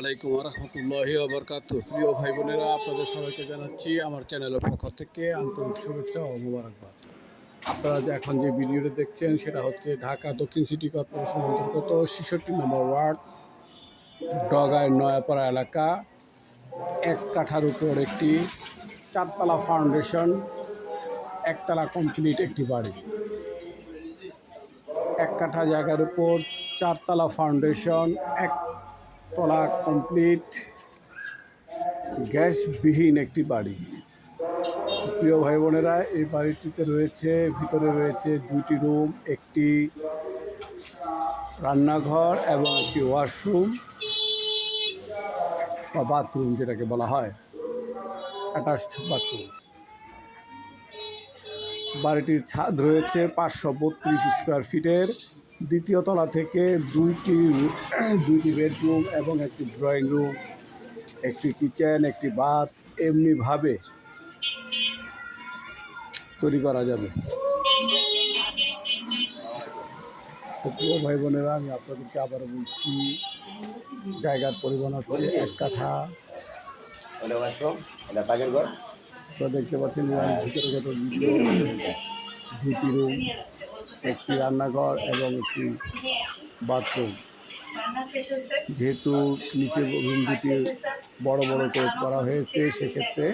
আলাইকুম রহমতুল্লাহি আবরকাত প্রিয় ভাই বোনেরা আপনাদের সবাইকে জানাচ্ছি আমার চ্যানেলের পক্ষ থেকে আন্তরিক শুভেচ্ছা ও মোবারকবাদ। আপনারা এখন যে ভিডিওটা দেখছেন, সেটা হচ্ছে ঢাকা দক্ষিণ সিটি কর্পোরেশন অন্তর্গত ছেষট্টি নম্বর ওয়ার্ড ডগায় নয়াপাড়া এলাকা, এক কাঠার উপর একটি চারতলা ফাউন্ডেশন, একতলা কমপ্লিট একটি বাড়ি। এক কাঠা জায়গার উপর চারতলা ফাউন্ডেশন, এক তলা কমপ্লিট গ্যাসবিহীন একটি বাড়ি। প্রিয় ভাই বোনেরা এই বাড়িটিতে রয়েছে, ভিতরে রয়েছে দুইটি রুম একটি রান্নাঘর এবং একটি ওয়াশরুম বা বাথরুম যেটাকে বলা হয় অ্যাটাচড বাথরুম বাড়িটির ছাদ রয়েছে পাঁচশো বত্রিশ স্কোয়ার ফিটের দ্বিতীয় তলা থেকে দুইটি দুইটি বেডরুম এবং একটি ড্রয়িং রুম একটি কিচেন একটি বাথ এমনিভাবে তৈরি করা যাবে। প্রিয় ভাই বোনেরা আমি আপনাদেরকে আবার বলছি জায়গার পরিমাণ হচ্ছে এক কাঠা। তো দেখতে পাচ্ছেন ভিতরে ভিডিও দুটি রুম। একটি রান্নাঘর এবং একটি বাথরুম। যেহেতু নিচে রুম দুটি বড় বড় করে করা হয়েছে, সেক্ষেত্রে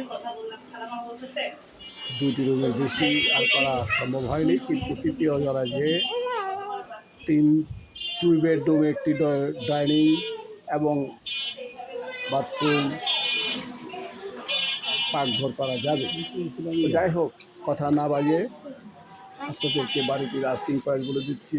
দুটি রুমের বেশি আর করা সম্ভব হয়নি। কিন্তু তৃতীয় যারা যে তিন দুই বেডরুম, একটি ডাইনিং এবং বাথরুম পাকঘর করা যাবে। যাই হোক, কথা না বাজে আপনাদেরকে বাড়িটির আস্তিং বলে দিচ্ছি।